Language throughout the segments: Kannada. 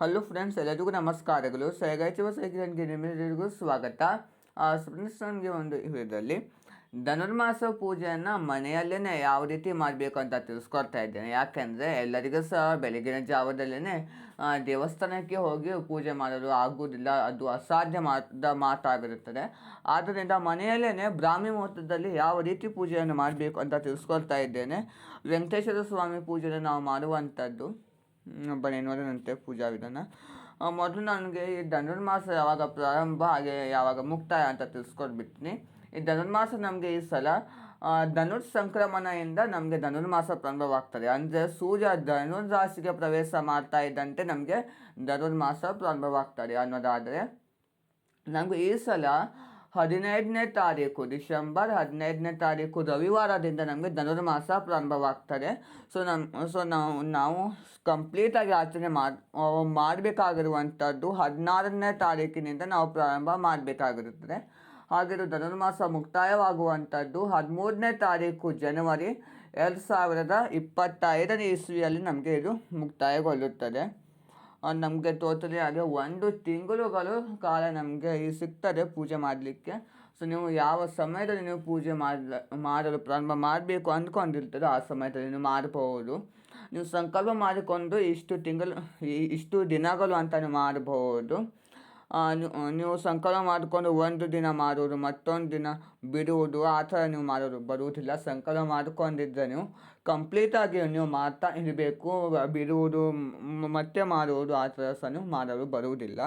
ಹಲೋ ಫ್ರೆಂಡ್ಸ್, ಎಲ್ಲರಿಗೂ ನಮಸ್ಕಾರಗಳು. ಸೈಗಾಯ್ಚವ ಸೈಕಿಗೆ ನಿಮ್ಮೆಲ್ಲರಿಗೂ ಸ್ವಾಗತ. ಫ್ರೆಂಡ್ಸ್ ನನಗೆ ಒಂದು ಇದರಲ್ಲಿ ಧನುರ್ಮಾಸ ಪೂಜೆಯನ್ನು ಮನೆಯಲ್ಲೇ ಯಾವ ರೀತಿ ಮಾಡಬೇಕು ಅಂತ ತಿಳಿಸ್ಕೊಡ್ತಾ ಇದ್ದೇನೆ. ಯಾಕೆಂದರೆ ಎಲ್ಲರಿಗೂ ಸಹ ಬೆಳಗಿನ ಜಾವದಲ್ಲೇ ದೇವಸ್ಥಾನಕ್ಕೆ ಹೋಗಿ ಪೂಜೆ ಮಾಡಲು ಆಗುವುದಿಲ್ಲ. ಅದು ಅಸಾಧ್ಯ ಮಾತ ಮಾತಾಗಿರುತ್ತದೆ. ಆದ್ದರಿಂದ ಮನೆಯಲ್ಲೇ ಬ್ರಾಹ್ಮಿ ಮುಹೂರ್ತದಲ್ಲಿ ಯಾವ ರೀತಿ ಪೂಜೆಯನ್ನು ಮಾಡಬೇಕು ಅಂತ ತಿಳಿಸ್ಕೊಡ್ತಾ ಇದ್ದೇನೆ. ವೆಂಕಟೇಶ್ವರ ಸ್ವಾಮಿ ಪೂಜೆಯನ್ನು ನಾವು ಮಾಡುವಂಥದ್ದು. ನೋಡೋಣಂತೆ ಪೂಜಾ ವಿಧಾನ. ಮೊದಲು ನನಗೆ ಈ ಧನುರ್ಮಾಸ ಯಾವಾಗ ಪ್ರಾರಂಭ, ಹಾಗೆ ಯಾವಾಗ ಮುಕ್ತಾಯ ಅಂತ ತಿಳ್ಸ್ಕೊಟ್ಬಿಡ್ತೀನಿ ಈ ಧನುರ್ಮಾಸ ನಮಗೆ ಈ ಸಲ ಧನುರ್ ಸಂಕ್ರಮಣದಿಂದ ನಮಗೆ ಧನುರ್ಮಾಸ ಪ್ರಾರಂಭವಾಗ್ತದೆ. ಅಂದರೆ ಸೂರ್ಯ ಧನುರ್ ರಾಶಿಗೆ ಪ್ರವೇಶ ಮಾಡ್ತಾ ಇದ್ದಂತೆ ನಮಗೆ ಧನುರ್ಮಾಸ ಪ್ರಾರಂಭವಾಗ್ತದೆ ಅನ್ನೋದಾದರೆ ನಮಗೆ ಈ ಸಲ ಹದಿನೈದನೇ ತಾರೀಕು ಡಿಸೆಂಬರ್ ಹದಿನೈದನೇ ತಾರೀಕು ರವಿವಾರದಿಂದ ನಮಗೆ ಧನುರ್ಮಾಸ ಪ್ರಾರಂಭವಾಗ್ತದೆ. ಸೊ ನಮ್ಮ ಸೊ ನಾವು ನಾವು ಕಂಪ್ಲೀಟಾಗಿ ಆಚರಣೆ ಮಾಡಿ ಮಾಡಬೇಕಾಗಿರುವಂಥದ್ದು ಹದಿನಾರನೇ ತಾರೀಕಿನಿಂದ ನಾವು ಪ್ರಾರಂಭ ಮಾಡಬೇಕಾಗಿರುತ್ತದೆ. ಹಾಗೆ ಧನುರ್ಮಾಸ ಮುಕ್ತಾಯವಾಗುವಂಥದ್ದು ಹದಿಮೂರನೇ ತಾರೀಕು ಜನವರಿ ಎರಡು ಸಾವಿರದ ಇಪ್ಪತ್ತೈದನೇ ಇಸ್ವಿಯಲ್ಲಿ ನಮಗೆ ಇದು ಮುಕ್ತಾಯಗೊಳ್ಳುತ್ತದೆ. ನಮಗೆ ಟೋಟಲಿ ಹಾಗೆ ಒಂದು ತಿಂಗಳುಗಳು ಕಾಲ ನಮಗೆ ಈ ಸಿಗ್ತದೆ ಪೂಜೆ ಮಾಡಲಿಕ್ಕೆ. ಸೊ ನೀವು ಯಾವ ಸಮಯದಲ್ಲಿ ನೀವು ಪೂಜೆ ಮಾಡಲ, ಮಾಡಲು ಪ್ರಾರಂಭ ಮಾಡಬೇಕು ಅಂದ್ಕೊಂಡಿರ್ತದೋ ಆ ಸಮಯದಲ್ಲಿ ನೀವು ಮಾಡಬಹುದು ನೀವು ಸಂಕಲ್ಪ ಮಾಡಿಕೊಂಡು ಇಷ್ಟು ತಿಂಗಳು ಇಷ್ಟು ದಿನಗಳು ಅಂತ ನೀವು ಮಾಡಬಹುದು ನೀವು- ಸಂಕಲ ಮಾಡಿಕೊಂಡು ಒಂದು ದಿನ ಮಾಡುವುದು ಮತ್ತೊಂದು ದಿನ ಬಿಡುವುದು, ಆ ಥರ ನೀವು ಮಾಡೋದು ಬರುವುದಿಲ್ಲ ಸಂಕಲ್ಪ ಮಾಡಿಕೊಂಡಿದ್ದರೆ ನೀವು ಕಂಪ್ಲೀಟಾಗಿ ನೀವು ಮಾಡ್ತಾ ಇರಬೇಕು, ಬಿಡುವುದು ಮತ್ತೆ ಮಾಡುವುದು ಆ ಥರ ಸಹ ನೀವು ಮಾಡಲು ಬರುವುದಿಲ್ಲ.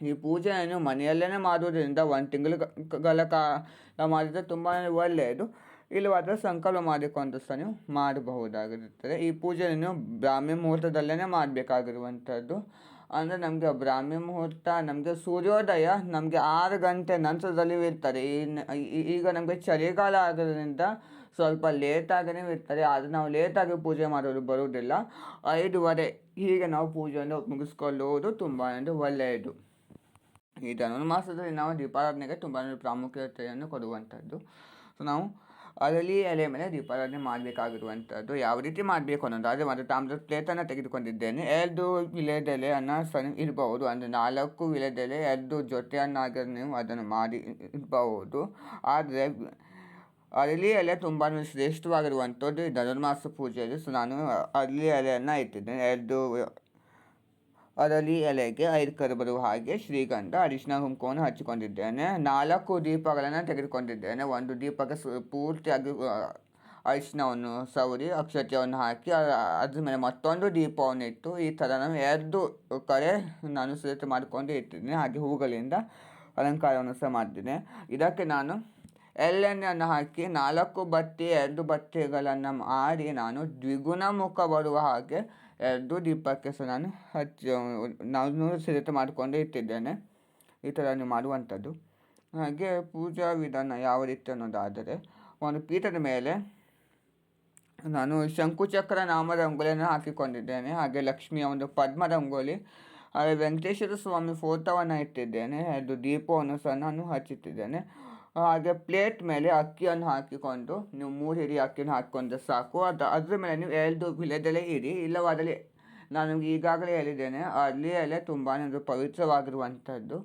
ಈ ಪೂಜೆಯನ್ನು ಮನೆಯಲ್ಲೇ ಮಾಡುವುದರಿಂದ ಒಂದು ತಿಂಗಳುಗಳ ಕಾಲ ಮಾಡಿದರೆ ತುಂಬಾ ಒಳ್ಳೆಯದು. ಇಲ್ಲವಾದರೆ ಸಂಕಲ್ಪ ಮಾಡಿಕೊಂಡು ಸಹ ನೀವು ಮಾಡಬಹುದಾಗಿರುತ್ತದೆ. ಈ ಪೂಜೆಯನ್ನು ಬ್ರಾಹ್ಮಿ ಮುಹೂರ್ತದಲ್ಲೇ ಮಾಡಬೇಕಾಗಿರುವಂಥದ್ದು. ಅಂದರೆ ನಮಗೆ ಬ್ರಾಹ್ಮಿ ಮುಹೂರ್ತ, ನಮಗೆ ಸೂರ್ಯೋದಯ, ನಮಗೆ ಆರು ಗಂಟೆ ನಂತರದಲ್ಲಿ ಈ- ಈಗ ನಮಗೆ ಚಳಿಗಾಲ ಆಗೋದ್ರಿಂದ ಸ್ವಲ್ಪ ಲೇಟಾಗೇ ಇರ್ತಾರೆ. ಆದರೆ ನಾವು ಲೇಟಾಗಿ ಪೂಜೆ ಮಾಡೋದು ಬರುವುದಿಲ್ಲ ಐದುವರೆ ಹೀಗೆ ನಾವು ಪೂಜೆಯನ್ನು ಮುಗಿಸ್ಕೊಳ್ಳುವುದು ತುಂಬ ಒಳ್ಳೆಯದು. ಈ ಧನುರ್ಮಾಸದಲ್ಲಿ ನಾವು ದೀಪಾರಾಧನೆಗೆ ತುಂಬಾ ಪ್ರಾಮುಖ್ಯತೆಯನ್ನು ಕೊಡುವಂಥದ್ದು. ಸೊ ನಾವು ಅರಳಿ ಎಲೆ ಮೇಲೆ ದೀಪಾರಾಧನೆ ಮಾಡಬೇಕಾಗಿರುವಂಥದ್ದು. ಯಾವ ರೀತಿ ಮಾಡಬೇಕು ಅನ್ನೋದಾದರೆ ಒಂದು ತಾಮ್ರದ ಪ್ಲೇಟನ್ನು ತೆಗೆದುಕೊಂಡಿದ್ದೇನೆ. ಎರಡು ವಿಳೆದೆಲೆಯನ್ನು ಸಣ್ಣ ಇರಬಹುದು ಅಂದರೆ ನಾಲ್ಕು ವಿಳೆದೆಲೆ ಎರಡು ಜೊತೆಯನ್ನಾಗಿ ನೀವು ಅದನ್ನು ಮಾಡಿ ಇರಬಹುದು ಆದರೆ ಅರಳಿ ಎಲೆ ತುಂಬಾ ಶ್ರೇಷ್ಠವಾಗಿರುವಂಥದ್ದು ಧನುರ್ಮಾಸ ಪೂಜೆಯಲ್ಲಿ. ಸೊ ನಾನು ಅರಳಿ ಎಲೆಯನ್ನು ಇಟ್ಟಿದ್ದೇನೆ. ಎರಡು ಅದರಲ್ಲಿ ಎಲೆಗೆ ಐದು ಬರುವ ಹಾಗೆ ಶ್ರೀಗಂಧ ಅರಿಶಿನ ಕುಂಕುಮವನ್ನು ಹಚ್ಚಿಕೊಂಡಿದ್ದೇನೆ. ನಾಲ್ಕು ದೀಪಗಳನ್ನು ತೆಗೆದುಕೊಂಡಿದ್ದೇನೆ. ಒಂದು ದೀಪಕ್ಕೆ ಪೂರ್ತಿಯಾಗಿ ಅರಿಶಿನವನ್ನು ಸವರಿ ಅಕ್ಷತೆಯನ್ನು ಹಾಕಿ ಅದ್ರ ಮೇಲೆ ಮತ್ತೊಂದು ದೀಪವನ್ನು ಇಟ್ಟು, ಈ ಥರ ನಾನು ಎರಡು ಕಡೆ ನಾನು ಸಿದ್ಧತೆ ಮಾಡಿಕೊಂಡು ಇಟ್ಟಿದ್ದೇನೆ. ಹಾಗೆ ಹೂಗಳಿಂದ ಅಲಂಕಾರವನ್ನು ಸಹ ಮಾಡಿದ್ದೇನೆ. ಇದಕ್ಕೆ ನಾನು ಎಳ್ಳೆಣ್ಣೆಯನ್ನು ಹಾಕಿ, ನಾಲ್ಕು ಬತ್ತಿ ಎರಡು ಬತ್ತಿಗಳನ್ನು ಮಾಡಿ ನಾನು ದ್ವಿಗುಣ ಮುಖ ಬರುವ ಹಾಗೆ ಎರಡು ದೀಪಕ್ಕೆ ಸಹ ನಾನು ಹಚ್ಚಿ ನಾನು ಸಿದ್ಧತೆ ಮಾಡಿಕೊಂಡೇ ಇಟ್ಟಿದ್ದೇನೆ. ಈ ಥರ ನೀವು ಮಾಡುವಂಥದ್ದು. ಹಾಗೆ ಪೂಜಾ ವಿಧಾನ ಯಾವ ರೀತಿ ಅನ್ನೋದಾದರೆ, ಒಂದು ಪೀಠದ ಮೇಲೆ ನಾನು ಶಂಕುಚಕ್ರ ನಾಮ ರಂಗೋಲಿಯನ್ನು ಹಾಕಿಕೊಂಡಿದ್ದೇನೆ. ಹಾಗೆ ಲಕ್ಷ್ಮಿಯ ಒಂದು ಪದ್ಮ ರಂಗೋಲಿ ಹಾಗೆ ವೆಂಕಟೇಶ್ವರ ಸ್ವಾಮಿ ಫೋಟೋವನ್ನು ಇಟ್ಟಿದ್ದೇನೆ. ಅದು ದೀಪವನ್ನು ಸಹ ನಾನು ಹಚ್ಚಿಟ್ಟಿದ್ದೇನೆ. ಹಾಗೆ ಪ್ಲೇಟ್ ಮೇಲೆ ಅಕ್ಕಿಯನ್ನು ಹಾಕಿಕೊಂಡು, ನೀವು ಮೂರು ಹಿಡಿ ಅಕ್ಕಿಯನ್ನು ಹಾಕಿಕೊಂಡ್ರೆ ಸಾಕು. ಅದು, ಅದ್ರ ಮೇಲೆ ನೀವು ಎರಡು ವಿಳೆದೆಲೆ ಇಡಿ. ಇಲ್ಲವಾದಲ್ಲಿ ನಾನು ನಿಮಗೆ ಈಗಾಗಲೇ ಹೇಳಿದ್ದೇನೆ, ಅಲ್ಲಿ ಎಲೆ ತುಂಬಾ ಒಂದು ಪವಿತ್ರವಾಗಿರುವಂಥದ್ದು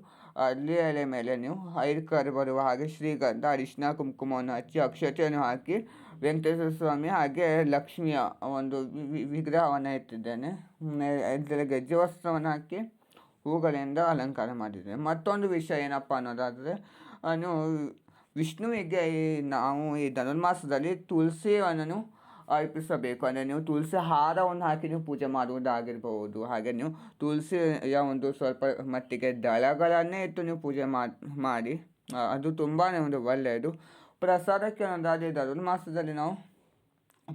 ಅಲ್ಲಿ ಎಲೆ ಮೇಲೆ ನೀವು ಐದು ಬರುವ ಹಾಗೆ ಶ್ರೀಗಂಧ, ಅರಿಶಿನ, ಕುಂಕುಮವನ್ನು ಹಚ್ಚಿ, ಅಕ್ಷತೆಯನ್ನು ಹಾಕಿ, ವೆಂಕಟೇಶ್ವರ ಸ್ವಾಮಿ ಹಾಗೆ ಲಕ್ಷ್ಮಿಯ ಒಂದು ವಿಗ್ರಹವನ್ನು ಇಟ್ಟಿದ್ದೇನೆ ಗೆಜ್ಜೆ ವಸ್ತ್ರವನ್ನು ಹಾಕಿ ಹೂಗಳಿಂದ ಅಲಂಕಾರ ಮಾಡಿದ್ದೇನೆ. ಮತ್ತೊಂದು ವಿಷಯ ಏನಪ್ಪ ಅನ್ನೋದಾದರೆ ನೀವು ವಿಷ್ಣುವಿಗೆ ನಾವು ಈ ಧನುರ್ಮಾಸದಲ್ಲಿ ತುಳಸಿಯನ್ನು ಅರ್ಪಿಸಬೇಕು. ಅಂದರೆ ನೀವು ತುಳಸಿ ಹಾರವನ್ನು ಹಾಕಿ ನೀವು ಪೂಜೆ ಮಾಡುವುದಾಗಿರ್ಬೋದು. ಹಾಗೆ ನೀವು ತುಳಸಿಯ ಒಂದು ಸ್ವಲ್ಪ ಮಟ್ಟಿಗೆ ದಳಗಳನ್ನೇ ಇಟ್ಟು ನೀವು ಪೂಜೆ ಮಾಡಿ. ಅದು ತುಂಬಾ ಒಂದು ಒಳ್ಳೆಯದು. ಪ್ರಸಾದಕ್ಕೆ ಒಂದಾದರೆ ಧನುರ್ಮಾಸದಲ್ಲಿ ನಾವು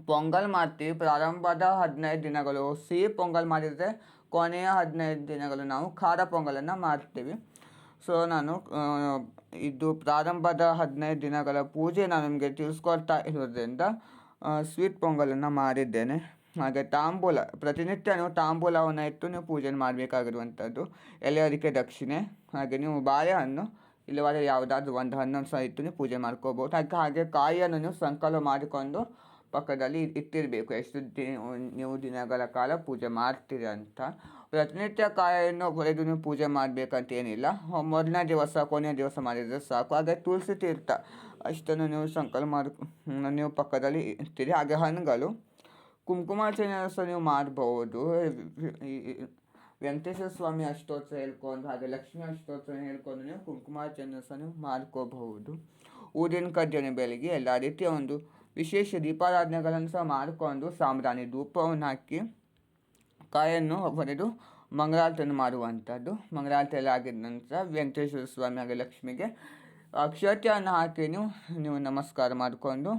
ಪೊಂಗಲ್ ಮಾಡ್ತೀವಿ. ಪ್ರಾರಂಭದ ಹದಿನೈದು ದಿನಗಳು ಸಿಹಿ ಪೊಂಗಲ್ ಮಾಡಿದರೆ ಕೊನೆಯ ಹದಿನೈದು ದಿನಗಳು ನಾವು ಖಾರ ಪೊಂಗಲನ್ನು ಮಾಡ್ತೀವಿ. ಸೊ, ನಾನು ಇದು ಪ್ರಾರಂಭದ ಹದಿನೈದು ದಿನಗಳ ಪೂಜೆ ನಾನು ನಿಮಗೆ ತಿಳಿಸ್ಕೊಡ್ತಾ ಇರೋದ್ರಿಂದ ಸ್ವೀಟ್ ಪೊಂಗಲನ್ನು ಮಾಡಿದ್ದೇನೆ. ಹಾಗೆ ತಾಂಬೂಲ, ಪ್ರತಿನಿತ್ಯ ನೀವು ತಾಂಬೂಲವನ್ನು ಇಟ್ಟು ನೀವು ಪೂಜೆ ಮಾಡಬೇಕಾಗಿರುವಂಥದ್ದು ಅದಕ್ಕೆ ದಕ್ಷಿಣೆ, ಹಾಗೆ ನೀವು ಬಾಳೆಹಣ್ಣು ಇಲ್ಲವಾದ ಯಾವುದಾದ್ರೂ ಒಂದು ಹಣ್ಣನ್ನು ಸಹ ಇಟ್ಟು ನೀವು ಪೂಜೆ ಮಾಡ್ಕೋಬೋದು. ಹಾಗೆ ಹಾಗೆ ಕಾಯಿಯನ್ನು ನೀವು ಸಂಕಲ ಮಾಡಿಕೊಂಡು ಪಕ್ಕದಲ್ಲಿ ಇಟ್ಟಿರಬೇಕು. ಎಷ್ಟು ದಿ ನೀವು ದಿನಗಳ ಕಾಲ ಪೂಜೆ ಮಾಡ್ತೀರಿ ಅಂತ. ಪ್ರತಿನಿತ್ಯ ಕಾಯನ್ನು ನೀವು ಪೂಜೆ ಮಾಡಬೇಕಂತ ಏನಿಲ್ಲ ಮೊದಲನೇ ದಿವಸ, ಕೊನೆಯ ದಿವಸ ಮಾಡಿದರೆ ಸಾಕು. ಹಾಗೆ ತುಳಸಿ ತೀರ್ಥ. ಅಷ್ಟನ್ನು ನೀವು ಸಂಕಲ್ಪ ಮಾಡಿ ನೀವು ಪಕ್ಕದಲ್ಲಿ ಇರ್ತೀರಿ. ಹಾಗೆ ಹಣ್ಣುಗಳು. ಕುಂಕುಮಾರ್ಚನೆ ಸಹ ನೀವು ಮಾಡಬಹುದು ವೆಂಕಟೇಶ್ವರ ಸ್ವಾಮಿ ಅಷ್ಟೋತ್ಸವ ಹೇಳ್ಕೊಂಡು, ಹಾಗೆ ಲಕ್ಷ್ಮೀ ಅಷ್ಟೋತ್ಸವ ಹೇಳ್ಕೊಂಡು ನೀವು ಕುಂಕುಮಾರ್ಚನೆ ಸಹ ನೀವು ಮಾಡ್ಕೋಬಹುದು. ಊದಿನ ಕಡ್ಡಿಯನ್ನು ಬೆಳಗ್ಗೆ ಎಲ್ಲ ರೀತಿಯ ಒಂದು ವಿಶೇಷ ದೀಪಾರಾಧನೆಗಳನ್ನು ಸಹ ಮಾಡಿಕೊಂಡು, ಸಾಂಬ್ರಾಣಿ ಧೂಪವನ್ನು ಹಾಕಿ ಕಾಯನ್ನು ಹೊಡೆದು ಮಂಗಳಾರತಿಯನ್ನು ಮಾಡುವಂಥದ್ದು. ಮಂಗಳಾರತಿ ಆಗಿದ ನಂತರ ವೆಂಕಟೇಶ್ವರ ಸ್ವಾಮಿ ಹಾಗೆ ಲಕ್ಷ್ಮಿಗೆ ಅಕ್ಷತೆಯನ್ನು ಹಾಕಿ ನೀವು ನೀವು ನಮಸ್ಕಾರ ಮಾಡಿಕೊಂಡು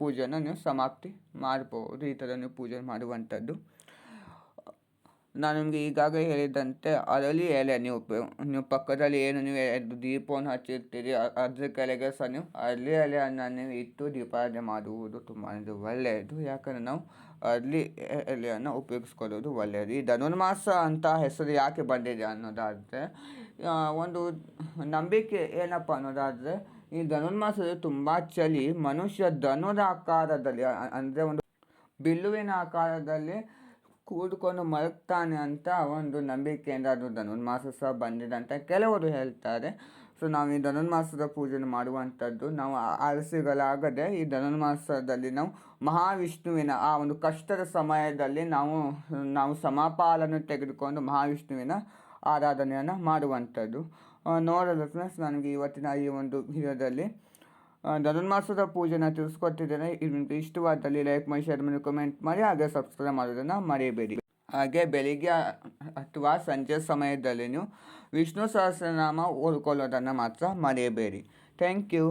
ಪೂಜೆಯನ್ನು ನೀವು ಸಮಾಪ್ತಿ ಮಾಡ್ಬೋದು. ಈ ಥರ ನೀವು ಪೂಜೆ ಮಾಡುವಂಥದ್ದು. ನಾನು ನಿಮಗೆ ಈಗಾಗಲೇ ಹೇಳಿದಂತೆ ಅರಳಿ ಎಲೆ. ನೀವು ನೀವು ಪಕ್ಕದಲ್ಲಿ ಏನು ನೀವು ದೀಪವನ್ನು ಹಚ್ಚಿರ್ತೀರಿ ಅದ್ರ ಕೆಳಗೆ ಸಹ ನೀವು ಅರಳಿ ಎಲೆಯನ್ನು ನೀವು ಇಟ್ಟು ದೀಪಾರಾಧನೆ ಮಾಡುವುದು ತುಂಬಾ ಒಳ್ಳೆಯದು. ಯಾಕಂದರೆ ನಾವು ಅರಳಿ ಎಲೆಯನ್ನು ಉಪಯೋಗಿಸ್ಕೊಳ್ಳೋದು ಒಳ್ಳೆಯದು. ಈ ಧನುರ್ಮಾಸ ಅಂತ ಹೆಸರು ಯಾಕೆ ಬಂದಿದೆ ಅನ್ನೋದಾದರೆ ಒಂದು ನಂಬಿಕೆ ಏನಪ್ಪ ಅನ್ನೋದಾದರೆ, ಈ ಧನುರ್ಮಾಸದಲ್ಲಿ ತುಂಬ ಚಳಿ. ಮನುಷ್ಯ ಧನುರ ಆಕಾರದಲ್ಲಿ ಅಂದರೆ ಒಂದು ಬಿಲ್ಲುವಿನ ಆಕಾರದಲ್ಲಿ ಕೂಡ್ಕೊಂಡು ಮಲಗ್ತಾನೆ ಅಂತ ಒಂದು ನಂಬಿಕೆಯಿಂದ ಅದು ಧನುರ್ಮಾಸ ಸಹ ಬಂದಿದೆ ಅಂತ ಕೆಲವರು ಹೇಳ್ತಾರೆ. ಸೊ ನಾವು ಈ ಧನುರ್ಮಾಸದ ಪೂಜೆಯನ್ನು ಮಾಡುವಂಥದ್ದು ನಾವು ಅರಸಿಗಳಾಗದೆ ಈ ಧನುರ್ಮಾಸದಲ್ಲಿ ನಾವು ಮಹಾವಿಷ್ಣುವಿನ ಆ ಒಂದು ಕಷ್ಟದ ಸಮಯದಲ್ಲಿ ನಾವು ನಾವು ಸಮಪಾಲನ್ನು ತೆಗೆದುಕೊಂಡು ಮಹಾವಿಷ್ಣುವಿನ ಆರಾಧನೆಯನ್ನು ಮಾಡುವಂಥದ್ದು. ನೋಡಲು ಫ್ರೆಂಡ್ಸ್, ನನಗೆ ಇವತ್ತಿನ ಈ ಒಂದು ವಿಡಿಯೋದಲ್ಲಿ ಧನುರ್ಮಾಸದ ಪೂಜೆನ ತಿಳಿಸ್ಕೊಟ್ಟಿದ್ದೇನೆ. ಇದು ಇಷ್ಟವಾದಲ್ಲಿ ಲೈಕ್ ಮಾಡಿ ಶೇರ್ ಮಾಡಿ ಕಮೆಂಟ್ ಮಾಡಿ, ಹಾಗೆ ಸಬ್ಸ್ಕ್ರೈಬ್ ಮಾಡೋದನ್ನು ಮರೆಯಬೇಡಿ ಹಾಗೆ ಬೆಳಿಗ್ಗೆ ಅಥವಾ ಸಂಜೆ ಸಮಯದಲ್ಲಿ ನೀವು ವಿಷ್ಣು ಸಹಸ್ರನಾಮ ಓದ್ಕೊಳ್ಳೋದನ್ನು ಮಾತ್ರ ಮರೆಯಬೇಡಿ ಥ್ಯಾಂಕ್ ಯು